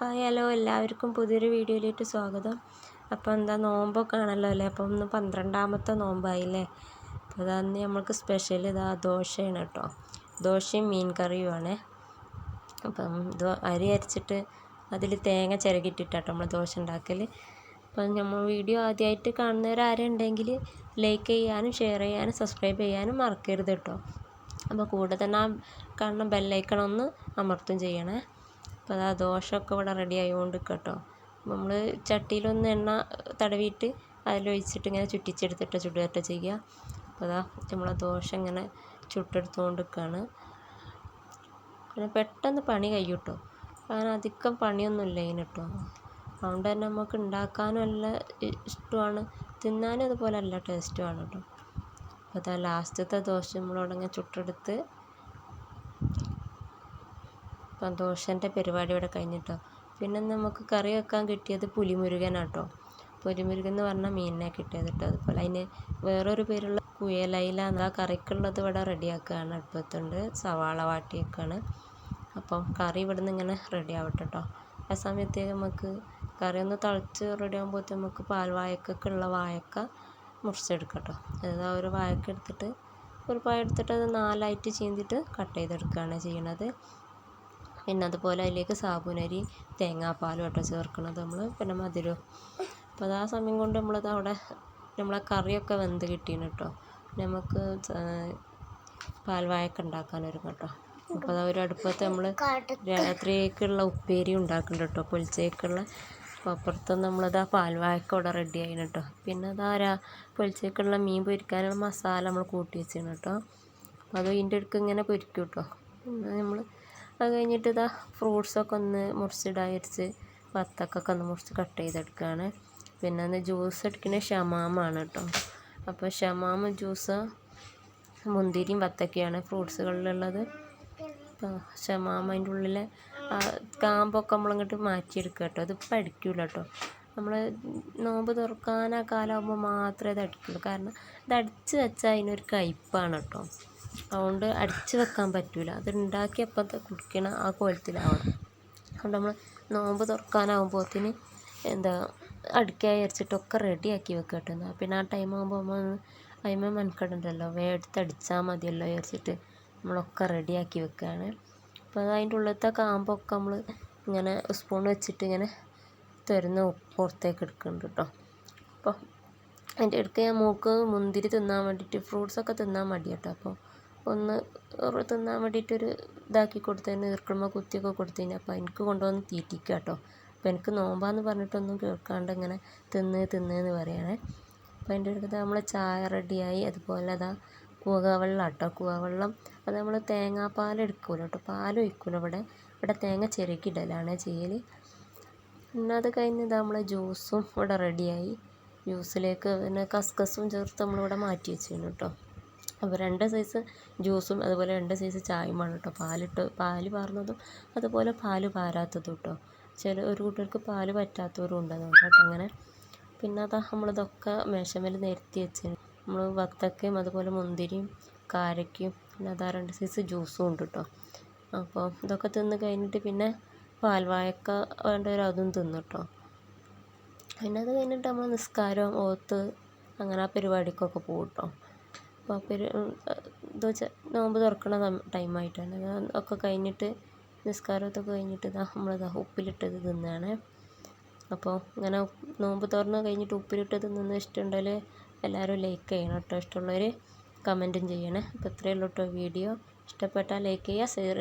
Hi hello. എല്ലാവർക്കും പുതിയൊരു വീഡിയോയിലേക്ക് സ്വാഗതം. അപ്പോൾ എന്താ നോമ്പൊക്കെ ആണല്ലോ അല്ലേ? അപ്പം ഒന്ന് പന്ത്രണ്ടാമത്തെ നോമ്പായില്ലേ? അപ്പോൾ അതാന്ന് നമ്മൾക്ക് സ്പെഷ്യൽ ഇതാ ദോശയാണ് കേട്ടോ. ദോശയും മീൻ കറിയുമാണ് അപ്പം അരി അരച്ചിട്ട് അതിൽ തേങ്ങ ചിരകിട്ടിട്ടാട്ടോ നമ്മൾ ദോശ ഉണ്ടാക്കൽ അപ്പം നമ്മൾ വീഡിയോ ആദ്യമായിട്ട് കാണുന്നവരാരുണ്ടെങ്കിൽ ലൈക്ക് ചെയ്യാനും ഷെയർ ചെയ്യാനും സബ്സ്ക്രൈബ് ചെയ്യാനും മറക്കരുത് കേട്ടോ. അപ്പോൾ കൂടെ തന്നെ ആ കാണുന്ന ബെല്ലൈക്കണൊന്ന് അമർത്തും ചെയ്യണേ. അപ്പോൾ അതാ ദോശയൊക്കെ ഇവിടെ റെഡി ആയിക്കൊണ്ട് കേട്ടോ. നമ്മൾ ചട്ടിയിലൊന്ന് എണ്ണ തടവിയിട്ട് അതിലൊഴിച്ചിട്ട് ഇങ്ങനെ ചുറ്റിച്ചെടുത്തിട്ട് ചുടുകട്ട ചെയ്യുക. അപ്പോൾ അതാ നമ്മളെ ദോശ ഇങ്ങനെ ചുട്ടെടുത്തുകൊണ്ട് നിൽക്കുകയാണ് പിന്നെ പെട്ടെന്ന് പണി കഴിയും കേട്ടോ. കാരണം അധികം പണിയൊന്നുമില്ല ഇതിന് കേട്ടോ. അതുകൊണ്ട് തന്നെ നമുക്ക് ഉണ്ടാക്കാനും നല്ല ഇഷ്ടമാണ്. തിന്നാനും അതുപോലെ നല്ല ടേസ്റ്റുമാണ് കേട്ടോ. അപ്പോൾ അതാ ലാസ്റ്റത്തെ ദോശ നമ്മളോടങ്ങനെ ചുട്ടെടുത്ത് ദോശന്റെ പരിപാടി ഇവിടെ കഴിഞ്ഞിട്ടോ. പിന്നെ നമുക്ക് കറി വെക്കാൻ കിട്ടിയത് പുലിമുരുകനാട്ടോ. പുലിമുരുകൻ എന്ന് പറഞ്ഞാൽ മീനിനെ കിട്ടിയത് കേട്ടോ അതുപോലെ അതിന് വേറൊരു പേരുള്ള കുയലയില ആ കറിക്കുള്ളത് ഇവിടെ റെഡിയാക്കുകയാണ് അടുപ്പത്തുണ്ട്. സവാള വാട്ടിയൊക്കെയാണ് അപ്പം കറി ഇവിടെ നിന്ന് ഇങ്ങനെ റെഡി ആവട്ടെ കേട്ടോ ആ സമയത്തേക്ക് നമുക്ക് കറി ഒന്ന് തിളച്ച് റെഡി ആകുമ്പോഴത്തേക്ക് നമുക്ക് പാൽവായക്കൊക്കെയുള്ള വായക്ക മുറിച്ചെടുക്കാം കേട്ടോ അതായത് ആ ഒരു വായക്ക എടുത്തിട്ട് ഒരു പായ എടുത്തിട്ട് അത് നാലായിട്ട് ചീന്തിട്ട് കട്ട് ചെയ്തെടുക്കുകയാണ് ചെയ്യണത്. പിന്നെ അതുപോലെ അതിലേക്ക് സാബുനരി തേങ്ങാപ്പാലും കേട്ടോ ചേർക്കണത് നമ്മൾ പിന്നെ മധുരവും അപ്പോൾ അത് ആ സമയം കൊണ്ട് നമ്മളത് അവിടെ നമ്മളെ കറിയൊക്കെ വെന്ത് കിട്ടീന് കേട്ടോ. നമുക്ക് പാൽവായൊക്കെ ഉണ്ടാക്കാൻ വരും കേട്ടോ. അപ്പോൾ അത് ഒരു അടുപ്പത്ത് നമ്മൾ രാത്രിയേക്കുള്ള ഉപ്പേരി ഉണ്ടാക്കുന്നുണ്ട് കേട്ടോ. പൊലിച്ചേക്കുള്ള അപ്പോൾ അപ്പുറത്ത് നമ്മളത് ആ പാൽവായൊക്കെ അവിടെ റെഡി ആയിന് കേട്ടോ. പിന്നെ അതാ രാ പൊലിച്ചേക്കുള്ള മീൻ പൊരിക്കാനുള്ള മസാല നമ്മൾ കൂട്ടി വെച്ചിരുന്നു കേട്ടോ. അപ്പോൾ അത് ഇതിന്റെ അടുക്ക് ഇങ്ങനെ പൊരിക്കും കേട്ടോ. പിന്നെ നമ്മൾ അത് കഴിഞ്ഞിട്ട് ഇതാ ഫ്രൂട്ട്സൊക്കെ ഒന്ന് മുറിച്ചിടാൻ വിചാരിച്ച് വത്തക്കൊക്കെ ഒന്ന് മുറിച്ച് കട്ട് ചെയ്തെടുക്കുകയാണ് പിന്നെ ഒന്ന് ജ്യൂസ് എടുക്കുന്നത് ഷമാമാണ് കേട്ടോ. അപ്പോൾ ഷമാമ ജ്യൂസ് മുന്തിരിയും വത്തക്കയാണ് ഫ്രൂട്ട്സുകളിലുള്ളത്. അപ്പോൾ ഷമാമ അതിന്റെ ഉള്ളിലെ കാമ്പൊക്കെ നമ്മളിങ്ങോട്ട് മാറ്റിയെടുക്കുക കേട്ടോ. അത് പഠിക്കില്ല കേട്ടോ. നമ്മൾ നോമ്പ് തുറക്കാൻ ആ കാലമാകുമ്പോൾ മാത്രമേ ഇത് അടിക്കുള്ളൂ. കാരണം ഇത് അടിച്ച് വെച്ചാൽ അതിനൊരു കയ്പ്പാണ് കേട്ടോ. അതുകൊണ്ട് അടിച്ച് വെക്കാൻ പറ്റില്ല അത് ഉണ്ടാക്കിയപ്പോൾ കുടിക്കണ ആ കോലത്തിലാവണം. അതുകൊണ്ട് നമ്മൾ നോമ്പ് തുറക്കാനാകുമ്പോഴത്തേന് എന്താ അടുക്കായി അരച്ചിട്ടൊക്കെ റെഡിയാക്കി വെക്കുക കേട്ടോ പിന്നെ ആ ടൈം ആകുമ്പോൾ നമ്മൾ അതിമേ മെനക്കെടണ്ടല്ലോ. വേഗത്ത് അടിച്ചാൽ മതിയല്ലോ വിചാരിച്ചിട്ട് നമ്മളൊക്കെ റെഡിയാക്കി വെക്കുകയാണ് അപ്പോൾ അതിന്റെ ഉള്ളിലത്തെ കാമ്പൊക്കെ നമ്മൾ ഇങ്ങനെ സ്പൂൺ വെച്ചിട്ട് ഇങ്ങനെ തരുന്ന പുറത്തേക്ക് എടുക്കുന്നുണ്ട് കേട്ടോ. അപ്പോൾ അതിന്റെ ഇടയ്ക്ക് ഞാൻ മൂക്ക് മുന്തിരി തിന്നാൻ വേണ്ടിയിട്ട് ഫ്രൂട്ട്സൊക്കെ തിന്നാൻ മടി കേട്ടോ. അപ്പോൾ ഒന്ന് തിന്നാൻ വേണ്ടിയിട്ടൊരു ഇതാക്കി കൊടുത്തതിന് ഈർക്കിളുമ്പോൾ കുത്തിയൊക്കെ കൊടുത്തതിന് അപ്പോൾ എനിക്ക് കൊണ്ടുവന്ന് തീറ്റിക്കുക കേട്ടോ. അപ്പോൾ എനിക്ക് നോമ്പാന്ന് പറഞ്ഞിട്ടൊന്നും കേൾക്കാണ്ട് ഇങ്ങനെ തിന്ന് തിന്ന് എന്ന് പറയണേ. അപ്പോൾ അതിന്റെ അടുത്ത് നമ്മൾ ചായ റെഡിയായി. അതുപോലെ അതാ കുവകവെള്ളം കേട്ടോ. കൂവവെള്ളം അത് നമ്മൾ തേങ്ങാപ്പാൽ എടുക്കുമല്ലോ കേട്ടോ. പാൽ ഒഴിക്കൂല ഇവിടെ. ഇവിടെ തേങ്ങ ചിരക്കിടലാണ് ചെയ്യൽ പിന്നെ അത് കഴിഞ്ഞ് ഇതാ നമ്മളെ ജ്യൂസും ഇവിടെ റെഡിയായി. ജ്യൂസിലേക്ക് പിന്നെ കസ്കസും ചേർത്ത് നമ്മളിവിടെ മാറ്റി വെച്ചിരുന്നു കേട്ടോ. അപ്പോൾ രണ്ട് സൈസ് ജ്യൂസും അതുപോലെ രണ്ട് സൈസ് ചായയുമാണ് കേട്ടോ. പാലിട്ട് പാൽ പാർന്നതും അതുപോലെ പാൽ പാരാത്തതും കേട്ടോ. ചില ഒരു കുട്ടികൾക്ക് പാൽ പറ്റാത്തവരും ഉണ്ട് കേട്ടോ അങ്ങനെ. പിന്നെ അതാ നമ്മളിതൊക്കെ മേശമേൽ നിരത്തി വെച്ച് നമ്മൾ വത്തക്കയും അതുപോലെ മുന്തിരിയും കാരയ്ക്കും പിന്നെ അതാ രണ്ട് സൈസ് ജ്യൂസും ഉണ്ട് കേട്ടോ. അപ്പോൾ ഇതൊക്കെ തിന്ന് കഴിഞ്ഞിട്ട് പിന്നെ പാൽവായക്ക വേണ്ടവർ അതും തിന്നു കേട്ടോ പിന്നെ അത് കഴിഞ്ഞിട്ട് നമ്മൾ നിസ്കാരം ഓത്ത് അങ്ങനെ ആ പരിപാടിക്കൊക്കെ പോകും കേട്ടോ അപ്പോൾ ആ പെരു എന്താ വെച്ചാൽ നോമ്പ് തുറക്കണ ടൈമായിട്ടാണ്. ഒക്കെ കഴിഞ്ഞിട്ട് നിസ്കാരമൊക്കെ കഴിഞ്ഞിട്ട് ഇതാ നമ്മളിതാ ഉപ്പിലിട്ടത് തിന്നാണ്. അപ്പോൾ ഇങ്ങനെ നോമ്പ് തുറന്ന് കഴിഞ്ഞിട്ട് ഉപ്പിലിട്ടത് തിന്നുന്ന ഇഷ്ടമുണ്ടെങ്കിൽ എല്ലാവരും ലൈക്ക് ചെയ്യണം കേട്ടോ ഇഷ്ടമുള്ളവർ കമന്റും ചെയ്യണേ. അപ്പോൾ ഇത്രയേ ഉള്ളൂ കേട്ടോ വീഡിയോ. ഇഷ്ടപ്പെട്ടാൽ ലൈക്ക് ചെയ്യുക ഷെയർ